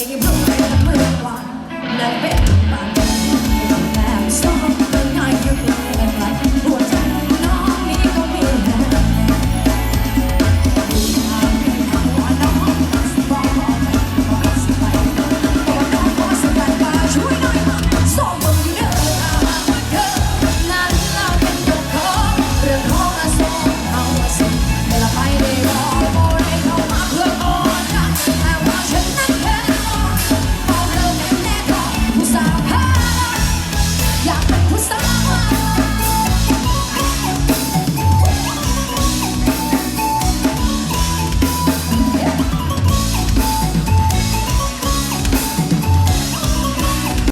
นี้เพิ่งเป็นเมื่อวานนั่นเ Yeah.